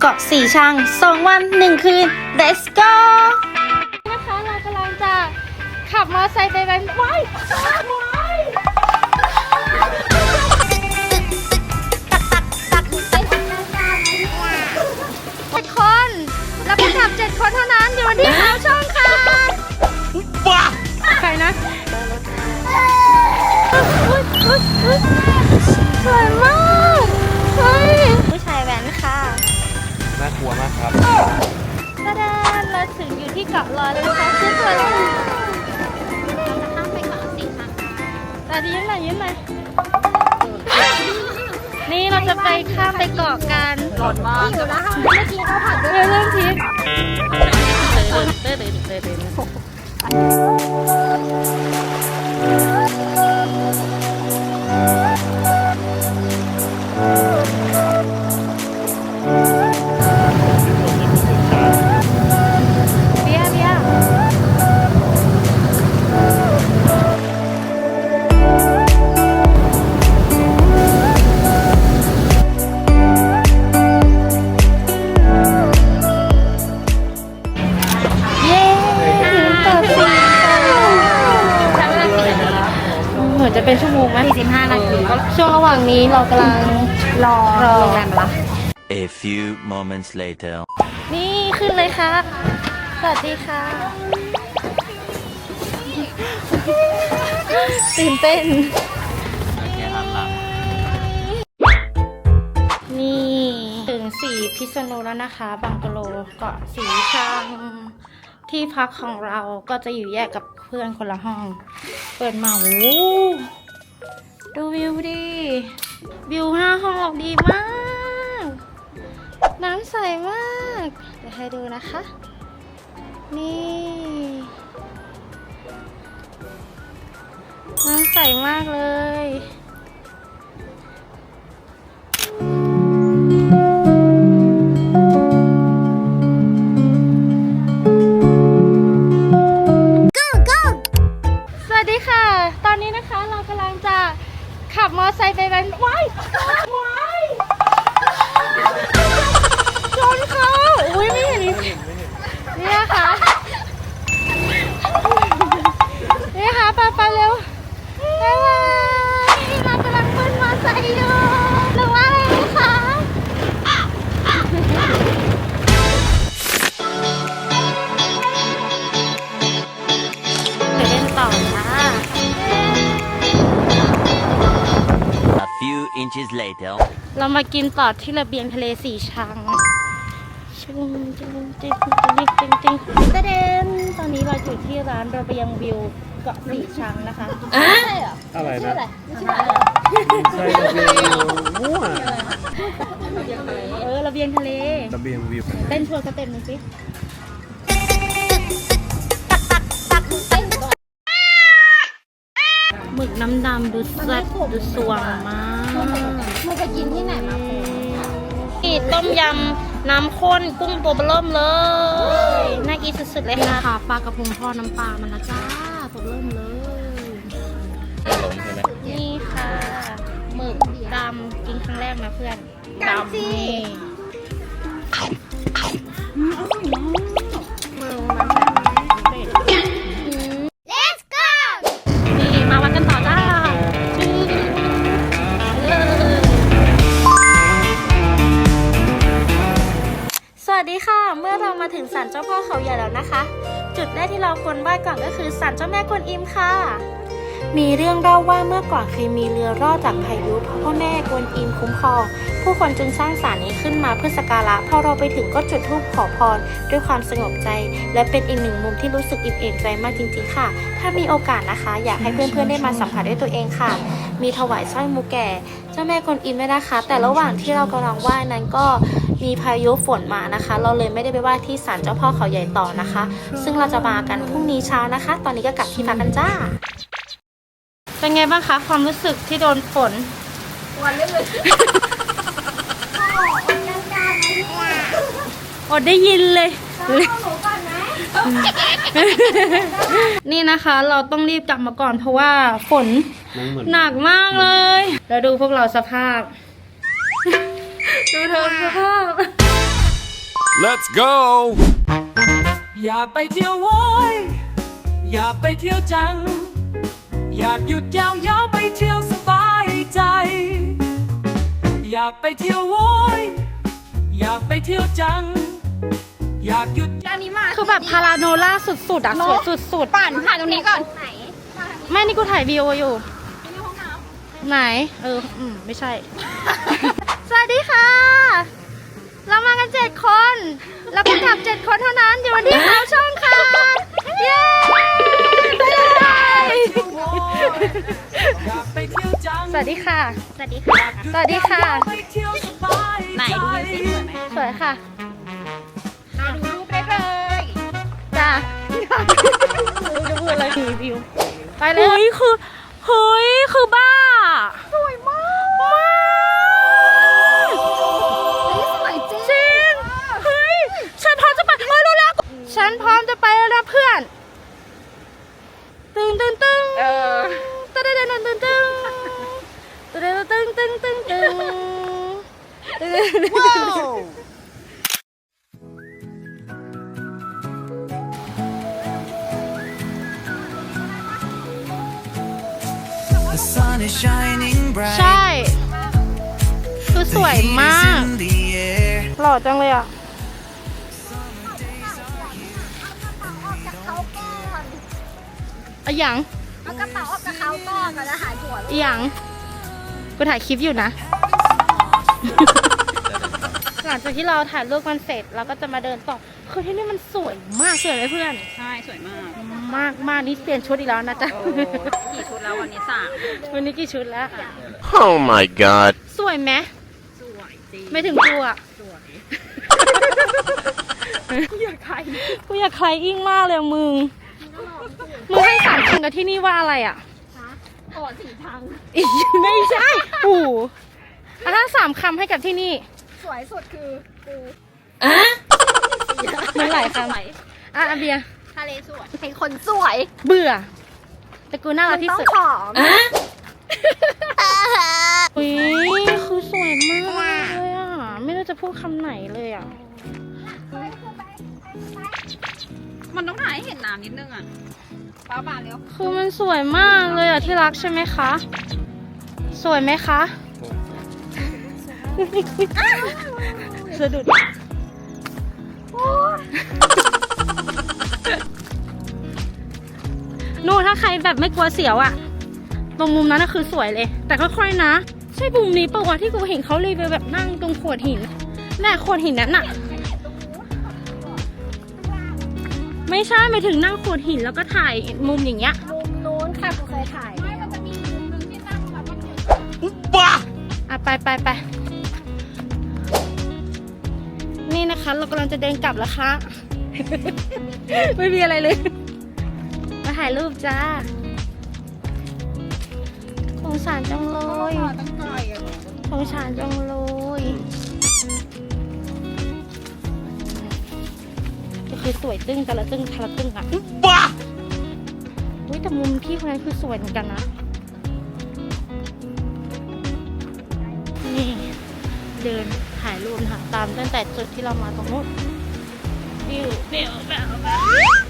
เกาะสี่ช่างสองวันหนึ่งคืน let's go นะคะเรากำลังจะขับมอเตอร์ไซค์ไปแว้นว้ายว้ายเจ็ดคนเราไปขับเจ็ดคนเท่านั้นอยู่ที่เขาช่องค่ะว้าใครนะอุ๊ยอุ๊ยอุ๊ยสวยมาก กลัวมากครับตาดาเราถึงอยู่ที่เกาะลอยแล้วนะคะชื่อตัวอะไรเราจะข้ามไปเกาะสีชังตาดียิ้มหน่อยยิ้มหน่อยนี่เราจะไปข้ามไปเกาะกันหลอนมากอยู่แล้วค่ะเมื่อกี้เขาผ่านด้วยเรื่องทิพย์เมือนจะเป็นชั่วโมงไหม45นาทีช่วงระหว่างนี้เรากำลังรอรอโรงแรมละ A few moments later. นี่ขึ้นเลยค่ะ สวัสดีค่ะ ตื่นเต้นนี่ ถึงสีพิษณุแล้วนะคะ บังกะโลเกาะสีชัง ที่พักของเราก็จะอยู่แยกกับเพื่อนคนละห้อง เปิดมาโอ้ดูวิวดิ วิวห้าห้องออกดีมาก น้ำใสมาก เดี๋ยวให้ดูนะคะ นี่น้ำใสมากเลย few inches later. เรามากินต่อที่ระเบียงทะเลสีชังชิงจิงจิงจิงจิงจิงตะเดนตอนนี้เราอยู่ที่ร้านระเบียงวิวเกาะสีชังนะคะอะไรนะใช่ใช่ระเบียงวิวมั่วเออระเบียงทะเลระเบียงวิวเต้นโชว์สเต็ปหนึ่งสิหมึกน้ำดำดูแซ่บดูสวงมาก ต้มยำน้ำข้นกุ้งตัวเบล่มเลย น่ากินสุดๆเลยค่ะค่ะปลากระพงทอดน้ำปลามันนะจ้าผมเริ่มเลยนี่ค่ะหมึกดำกินครั้งแรกนะเพื่อนดำนี่นี่ มีเรื่องเล่าว่าเมื่อก่อนเคยมีเรือรอดจากพายุเพราะพ่อแม่กวนอิมคุ้มครอง ผู้คนจึงสร้างศาลนี้ขึ้นมาเพื่อสักการะพอเราไปถึงก็จุดธูปขอพร ด้วยความสงบใจ และเป็นอีกหนึ่งมุมที่รู้สึกอิ่มเอมใจมากจริงๆค่ะ ถ้ามีโอกาสนะคะ อยากให้เพื่อนๆได้มาสัมผัสด้วยตัวเองค่ะ มีถวายสร้อยมูแก่เจ้าแม่กวนอิมด้วยนะคะ แต่ระหว่างที่เรากำลังไหว้นั้นก็มีพายุฝนมานะคะ เราเลยไม่ได้ไปไหว้ที่ศาลเจ้าพ่อเขาใหญ่ต่อนะคะ ซึ่งเราจะมากันพรุ่งนี้เช้านะคะ ตอนนี้ก็กลับที่พักกันจ้า เป็นไงบ้างคะ ความรู้สึกที่โดนฝนวันเล่นเลยอดได้ยินเลยหนูก่อนไหมนี่นะคะเราต้องรีบกลับมาก่อนเพราะว่าฝนมันเหมือนหนักมากเลย แล้วดูพวกเราสภาพ ดูเธอสภาพ Let's go! อยากไปเที่ยวโว้ยอยากไปเที่ยวจัง อยากหยุดยาวๆไปเที่ยวสบายใจ อยากไปเที่ยวโว้ยอยากไปเที่ยวจัง อยากหยุดอันนี้มาคือแบบพาราโนล่าสุดๆอะสวยสุดๆ ปั่นผ่านตรงนี้ก่อน ไหนแม่นี่กูถ่ายวีดีโออยู่ ไหน เออ อืม ไม่ใช่ สวัสดีค่ะ เรามากันเจ็ดคน แล้วก็กลับเจ็ดคนเท่านั้น อยู่ที่เขาช่องค่ะ เย้ไปเลย อยาก ไปเที่ยวจังสวัสดีค่ะ สวัสดีค่ะ สวัสดีค่ะ ไปเที่ยวสบายไหนดูสิสวยไหมสวยค่ะเราดูรูปได้เลยจ้าจะพูดอะไรรีวิว ไปเลย เฮ้ยคือ เฮ้ย คือบ้าส ตึงตึงตึงตึงตึงว้าว The sun is shining bright. ใช่ คือสวย The heat มาก is in the air. หล่อจังเลยอะอะหยังเอากระเป๋าออกจากเขาก่อนก่อนจะหายปวดอะหยัง กูถ่ายคลิปอยู่นะ หลังจากที่เราถ่ายรูปกันเสร็จเราก็จะมาเดินต่อ คือที่นี่มันสวยมากสวยไหมเพื่อน ใช่สวยมาก มากมากนี่เปลี่ยนชุดอีกแล้วนะจ๊ะ กี่ชุดแล้ววันนี้สามวันนี้กี่ชุดแล้ว Oh my god. สวยไหมสวยจริงไม่ถึงกูอะสวยกูอยากใครกูอยากใครอิงมากเลยมึง มึงให้สามคำกับที่นี่ว่าอะไรอะ โอ้สีทางอีไม่ใช่ปู่อะถ้าสามคำให้กับที่นี่ สวยสุดคือกูมึงหลายคำอะอาเบียร์ทะเลสวยเป็นคนสวยเบื่อ แต่กูน่ารักที่ต้องสุดผอมอุ้ยคือสวยมากเลยอะ ไม่รู้จะพูดคำไหนเลยอะ มันต้องถ่ายให้เห็นน้ำนิดนึงอะ ป้าป่าเร็วคือมันสวยมากเลยอะที่รักใช่ไหมคะ สวยไหมคะสะดุดนู่นถ้าใครแบบไม่กลัวเสียวอะตรงมุมนั้นน่ะคือสวยเลย แต่ค่อยๆนะ ใช่มุมนี้ปะวะที่กูเห็นเขารีวิวแบบนั่งตรงโขดหินแน่โขดหินนั้นน่ะ ไม่ใช่หมายถึงนั่งโขดหินแล้วก็ถ่ายมุมอย่างเงี้ย มุมนู้นค่ะกูเคยถ่ายอะไปไปไปนี่นะคะ เรากำลังจะเดินกลับแล้วค่ะ ไม่มีอะไรเลย มาถ่ายรูปจ้าสงสารจังเลยสงสารจังเลย คือสวยตึ้งแต่ละตึ้งทะละตึ้งอะบ้าอุ้ยแต่มุมพี่คนนั้นคือสวยเหมือนกันนะนี่เดินถ่ายรูปนะคะตามตั้งแต่จุดที่เรามาตรงนู้นวิววิวแบบแบบ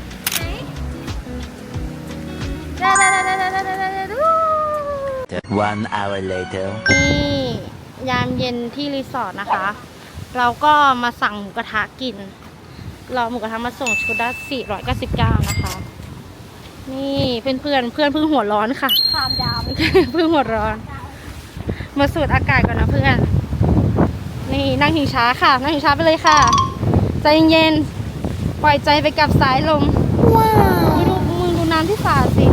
One hour later. นี่ยามเย็นที่รีสอร์ทนะคะ เราก็มาสั่งหมูกระทะกิน รอหมูกระทะมาส่งชุดละ499 นะคะ นี่เพื่อนเพื่อนๆเพื่อนเพิ่งหัวร้อนค่ะความดาวเพิ่งหัวร้อน มาสูดอากาศก่อนนะเพื่อน นี่นั่งหิงช้าค่ะ นั่งหิงช้าไปเลยค่ะ ใจเย็นๆปล่อยใจไปกับสายลม ว้าวดูมึงดูน้ำที่สาดสิ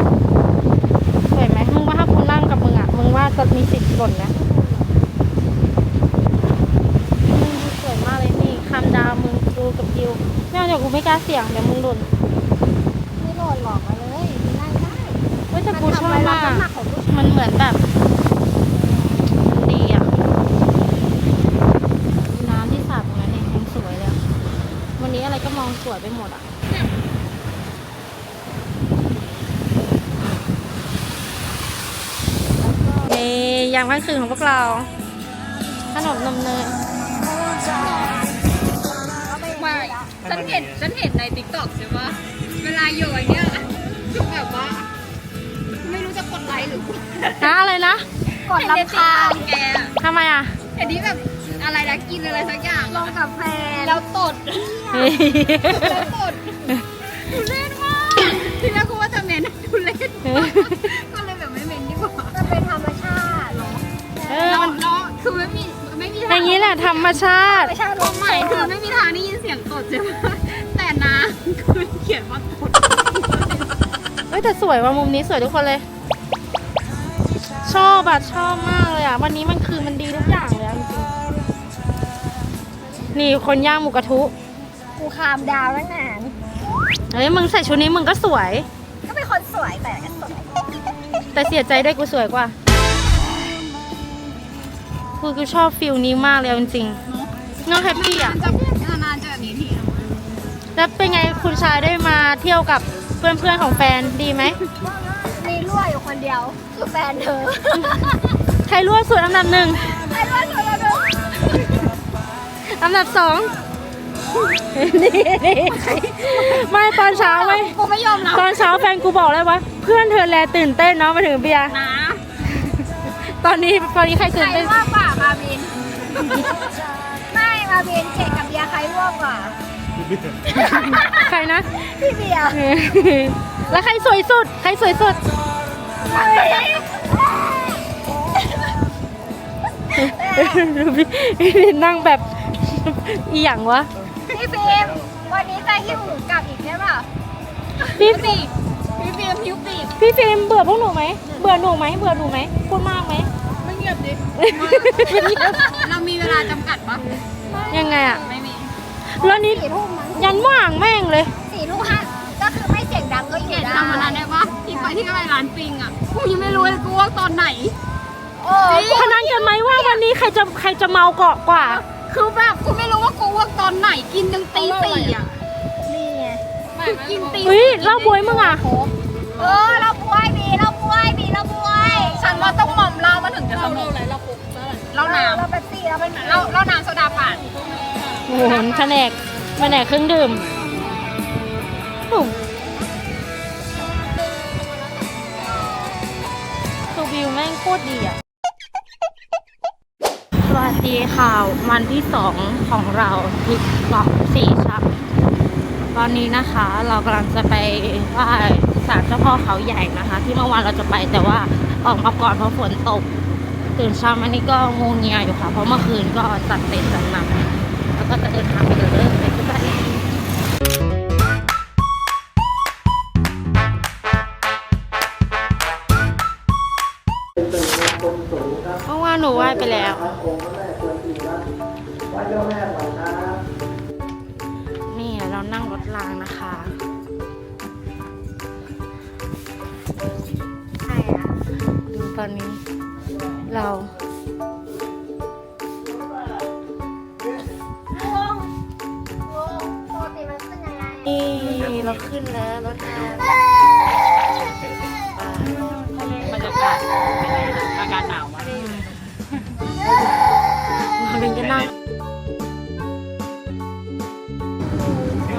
สวยไหมมึงว่าถ้ากูนั่งกับมึงอะมึงว่าจะมีสิทธิ์หล่นนะมึงดูสวยมากเลยนี่คำดาวมึงดูกับยิวไม่ เอาเดี๋ยวกูไม่กล้าเสี่ยงเดี๋ยวมึงหล่นไม่โหลดหลอกมาเลยนั่งได้เฮ้ยแต่กูชอบนทำะไรมากน้ำหนักของผู้ชายมันเหมือนแบบดีอะ น้ำที่สาดตรงนั้นเองยังสวยเลยอะวันนี้อะไรก็มองสวยไปหมดอะ นี่ยามค่ำคืนของพวกเรา ขนมนมเนย เห็นฉันเห็นในติ๊กต็อกใช่ปะเวลาโยนเนี่ยคือแบบว่า ไม่รู้จะกดไลค์หรือกดนะอะไรนะกดเห็นในลำติ๊กคาต็อญกแกอะทำไมอะเห็นที่แบบอะไรนะกินอะไรสักอย่างลงกับแฟนแล้วตดแล้วตดทุเรศมากทีแรกกูว่าจะเมนทุเรศมากก็เลยแบบไม่เมนดีกว่ามันเป็นธรรมชาติเหรอเออเรามันเราคือไม่มีไม่มีอทางย่างนี้แหละธรรมชาธรติรมชาติความหมายคือไม่มีทางได้ ยินเสียงตดใช่ไหมแต่นะคือเขียนว่าตดเอ้ยแต่สวยว่ะมุมนี้สวยทุกคนเลย ชอบอะชอบมากเลยอะวันนี้มันคือมันดีทุกอย่างเลยอะจริงๆนี่คนย่างหมูกระทุกูคามดาวตั้งนานเฮ้ยมึงใส่ชุดนี้มึงก็สวย ก็เป็นคนสวยแต่ก็สวยแต่เสียใจได้วยกูสวยกว่าคือกูชอบฟิลนี้มากเลยเอาจริงๆน้องแฮปปี้อะจะนานๆเจอ แบบนี้ทีนึงแล้วเป็นไงคุณชายได้มาเที่ยวกับเพื่อนๆของแฟนดีไหม มีรั่วอยู่คนเดียวคือแฟนเธอใครรั่วสุดอันดับหนึ่งไอ้รั่วอยู่แล้วเธออันดับสองนี่ไม่ตอนเช้าไหมกูไม่ยอมรับตอนเช้าแฟนกูบอกเลยว่า เพื่อนเธอแลตื่นเต้นเนาะมาถึงเบียร์นะตอนนี้ตอนนี้ใครใคตื่รนเต้นรั่วกว่ามาบิน ไม่มาบินเก่งกับเบียร์ใครรั่วกว่าใครนะ พี่เบียร์แล้วใครสวยสุด ใครสวยสุด ดูพี่พี่นั่งแบบอีหยังวะ พี่ฟิล์มวันนี้จะหิ้วหนูกลับอีกใช่ป่ะพี่ปีกพี่เบียร์พิวปีกพี่ฟิล์มเบื่อพวกหนูไหม เบื่อหนูไหม เบื่อหนูไหมพูดมากไหมไม่เงียบดิ เรามีเวลาจำกัดปะ ยังไงอะไม่มี แล้วนี้สี่ทุ่มมั้งยันว่างแม่งเลย สี่ทุ่มห้าก็คือไม่เสียงดังก็อเกยู่ดได้จำวันนั้นได้ปะที่ไปที่ไปร้านปิงอะกูยังไม่รู้เลยกูว่าตอนไหน โอ้พนันกันไหมว่าวันนี้ใครจะใครจะเมาเกาะกว่า คือแบบกูไม่รู้ว่ากูว่าตอนไหนกินจนตีสี่อะนี่ไงคือกินตีเฮ้ยเล่าบวยมึงอะ เออเราบวยบีเราบวยบีเราบวยฉันว่าต้องหม่อมเหล้ามาถึงจะสนุกเหล้าน้เรา เป็นเราเป็นเหล้าเหล้าน้ำโซดาปั่นโอ้โหแผนกแผนกเครื่องดื่มโอ้คือวิวแม่งโคตรดีอะ สวัสดีค่ะ วันที่สองของเราที่เกาะสี่ชัก ตอนนี้นะคะเรากำลังจะไปไหว้ศาลเจ้าพ่อเขาใหญ่นะคะ ที่เมื่อวานเราจะไปแต่ว่าออกมาก่อนเพราะฝนตก ตื่นเช้ามานี่ก็งงเงียอยู่ค่ะ เพราะเมื่อคืนก็จัดเต็มจัดหนักแล้วก็จะเดินทางไปเลยไปที่บ้านเมื่อวาหนูไหว้ไปแล้ว นี่เรานั่งรถรางนะคะใช่อะดูตอนนี้ เราปกติมันขึ้นยังไงนี่เราขึ้นแล้วรถรางบรรยากาศอากาศหนาวมากเราเป็นจะนั่ง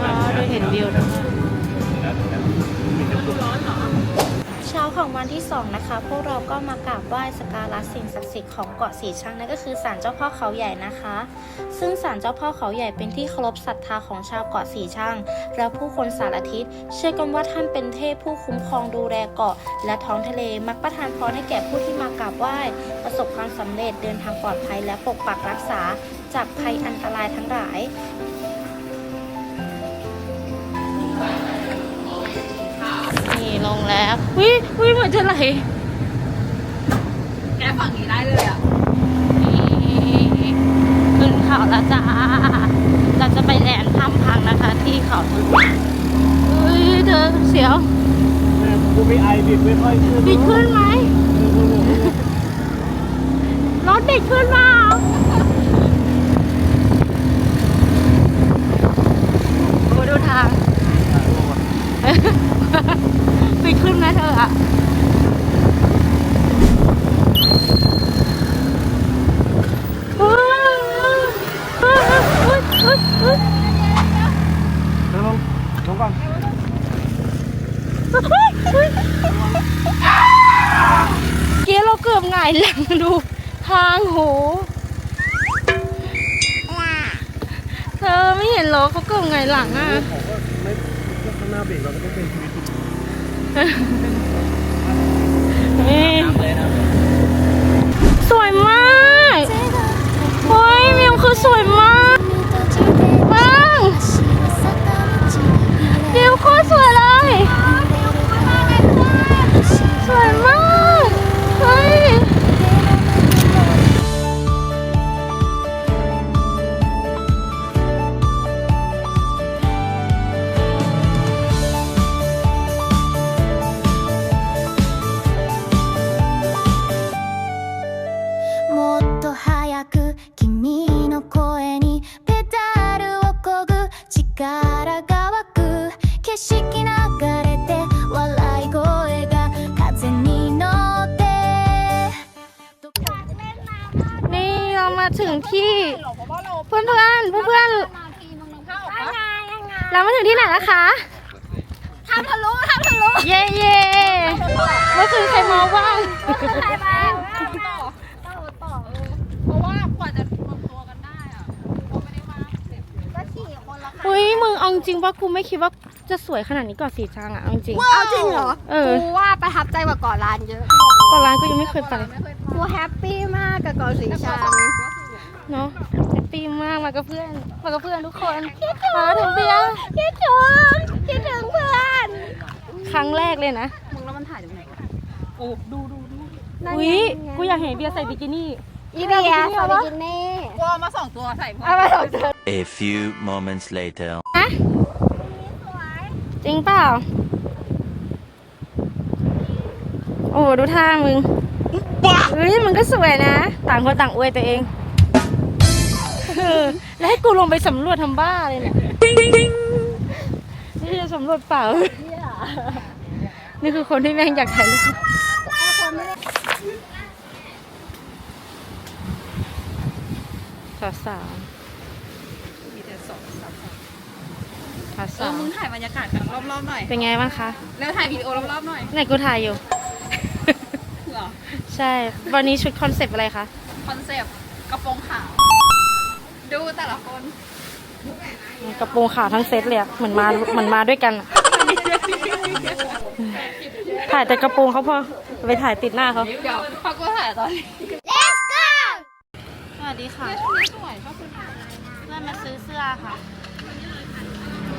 ว้าวได้เห็นวิวด้วย ของวันที่ 2 นะคะ พวกเราก็มากราบไหว้สการะสิ่งศักดิ์สิทธิ์ของเกาะสีชังนั่นก็คือศาลเจ้าพ่อเขาใหญ่นะคะ ซึ่งศาลเจ้าพ่อเขาใหญ่เป็นที่เคารพศรัทธาของชาวเกาะสีชังและผู้คนสารทิศเชื่อกันว่าท่านเป็นเทพผู้คุ้มครองดูแลเกาะ และท้องทะเลมักประทานพรให้แก่ผู้ที่มากราบไหว้ ประสบความสำเร็จเดินทางปลอดภัยและปกปักรักษา จากภัยอันตรายทั้งหลาย ลงแล้ววิวิเหมือนจะไหลแกฝั่งนี้ได้เลยอะนี่ขึ้นเขาแล้วจ้า เราจะไปแลนด์ถ้ำพังนะคะ ที่เขาทะลุเฮ้ยเธอเสียวกูไม่ไอบิดไม่ค่อยขึ้นบิดขึ้นไหมรถบิดขึ้นมาโอ้ดูทาง บิด ขึ้นไหมเธออะเฮ้ยเฮ้ยเฮ้ยเฮ้ยเฮ้ยก่อนเกี้เราเกือบหงายหลังดู ทางโหเธอไม่เห็นหรอเขาเกือบหงายหลังอะเขาก็ไม่ข้างหน้าเบรกเราก็ต้องเป็นชีวิตจริง นี่สวยมากเฮ้ยมิวคือสวยมากปังมิวโคตรสวยเลย อุ้ยมึงเอาจริงว่ากูไม่คิดว่าจะสวยขนาดนี้ก่อนสีจางอะเอาจริง เอาจริงเหรอเออ กูว่าประทับใจกว่าเก่อนร้านเยอะก่อนร้านก็ยังไม่เคยไปกูแฮปปี้มากกับเกาะสีชังเนาะแฮปปี้มากมากับเพื่อนมากับเพื่อนทุกคนมาถึงเบียร์คิดถึงคิดถึงเพื่อน ครั้งแรกเลยนะมึงแล้วมันถ่ายจากไหนกันอุ้ยกูอยากเห็นเบียร์ใส่บิกินี่ อีเบียร์ใส่บิกินี่กูเอามาสองตัวใส่เอามาสองตัว A few moments later. จริงเปล่า โอ้ดูท่ามึงเฮ้ยมึงก็สวยนะ ต่างคนต่างอวยตัวเองเออแล้วให้กูลงไปสำรวจทำบ้าเลยเนี่ยนี่จะสำรวจเปล่า นี่คือคนที่แม่งอยากถ่ายรูป สาวสาวมีแต่สาวสาวเออสาวมึงถ่ายบรรยากาศกันรอบๆหน่อย เป็นไงบ้างคะแล้วถ่ายวิดีโอรอบๆหน่อยไหนกูถ่ายอยู่ เหรอใช่ วันนี้ชุดคอนเซปต์อะไรคะ คอนเซปต์กระโปรงขาว ดูแต่ละคนกระโปรงขาวทั้งเซตเลยอะเหมือนมาเหมือนมาด้วยกันอะถ่ายแต่กระโปรงเขาพอไปถ่ายติดหน้าเขา เดี๋ยวพอกูถ่ายตอนนี้ส วัสดีค่ะชุดนี้สวยชอบคุณเพื่อนมาซื้อเสื้อค่ะ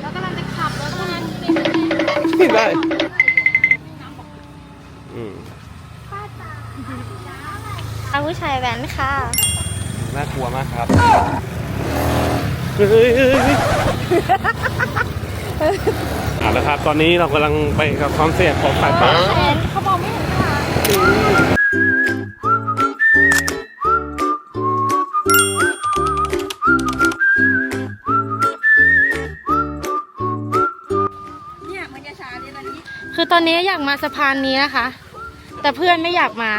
แล้วกำลังจะขับรถมาได้อืมเอาผู้ชายแว้นค่ะ น่ากลัวมากครับเฮ้ยเฮ้ยเฮ้ยเฮ้ยเอาละครับ ตอนนี้เรากำลังไปกับความเสี่ยงของสายป่าเขามองไม่เห็นค่ะ คือตอนนี้อยากมาสะพานนี้นะคะ แต่เพื่อนไม่อยากมา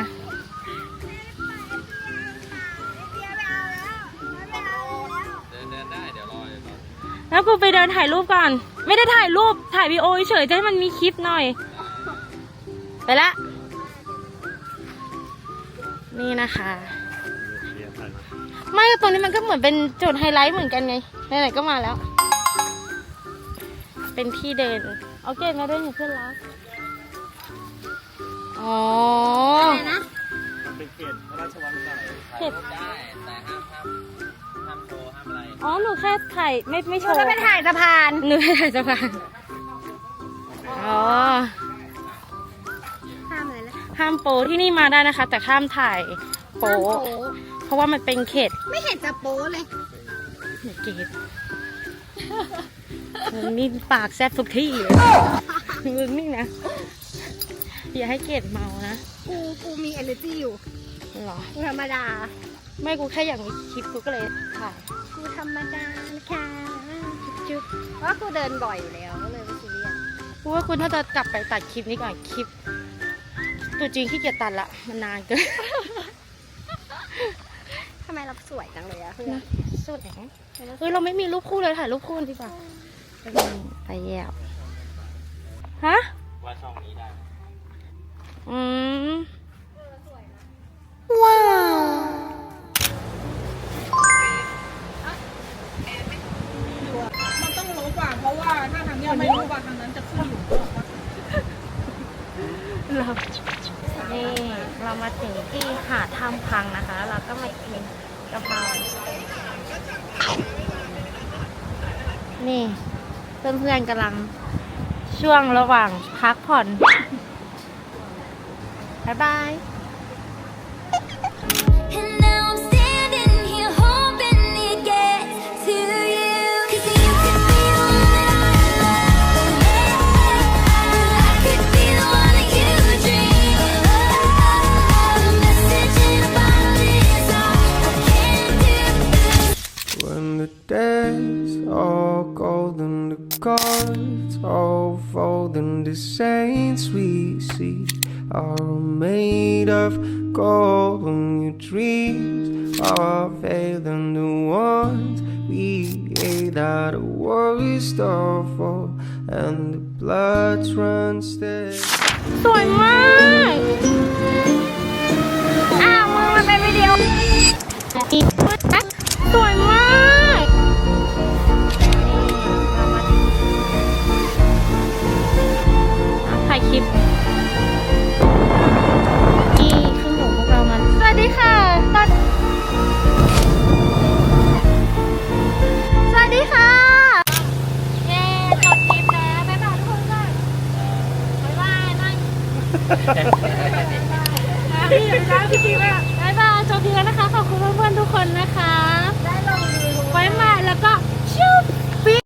แล้วกูไปเดินถ่ายรูปก่อน ไม่ได้ถ่ายรูปถ่ายวีดีโอเฉยๆจะให้มันมีคลิปหน่อย ไปละ นี่นะคะไม่ตรงนี้มันก็เหมือนเป็นจุดไฮไลท์เหมือนกันไงไหนๆก็มาแล้ว เป็นที่เดิน เอาเกตมาด้วยหนูเพื่อนรักอ๋อเป็นเขตพระราชวังเก่าเห็ดอ๋อหนูแค่ถ่ายไม่ไม่โชว์ จะไปถ่ายสะพาน หนูแค่ถ่ายสะพาน อ๋อ ห้ามเลยนะห้ามโปที่นี่มาได้นะคะ แต่ห้ามถ่ายโปเพราะว่ามันเป็นเขตไม่เห็นจะโป๊เลยเกต มึงนี่ปากแซบทุกที่เลยมึงนี่นะ อย่าให้เกตเมานะ กูกูมี energy อยู่หรอ กูธรรมดา ไม่กูแค่อยากมีคลิปกูก็เลยถ่าย กูธรรมดาค่ะจุ๊บๆว่ากูเดินบ่อยอยู่แล้วก็เลยไม่ซีเรียสกูว่าคุณถ้าจะกลับไปตัดคลิปนี้ก่อนคลิป ตัวจริงขี้เกียจตัดละมันนานเกินทำไมเราสวยจังเลยอะเพื่อน สุดแหงเฮ้ยเราไม่มีรูปคู่เลยถ่ายรูปคู่กันดีกว่า ไปแย่วฮะว่าช่องนี้ได้ อืม ว้าวมันต้องลบอะเพราะว่าถ้าทางเนี้ยไม่ลบอะทางนั้นจะขึ้นอยู่เรานี่ เรามาถึงที่หาดถ้ำพังนะคะ เราก็มากินกะเพรานี่ เพื่อนๆกำลังช่วงระหว่างพักผ่อน บ๊ายบาย สวยมาก อ้าวมึงมันเป็นวิดีโออีกนะสวยมาก พี่อยู่นะพี่ดีมากบายบายจบดีแล้วนะคะ ขอบคุณเพื่อนๆทุกคนนะคะ ได้ลอว้มาแล้วก็ชูว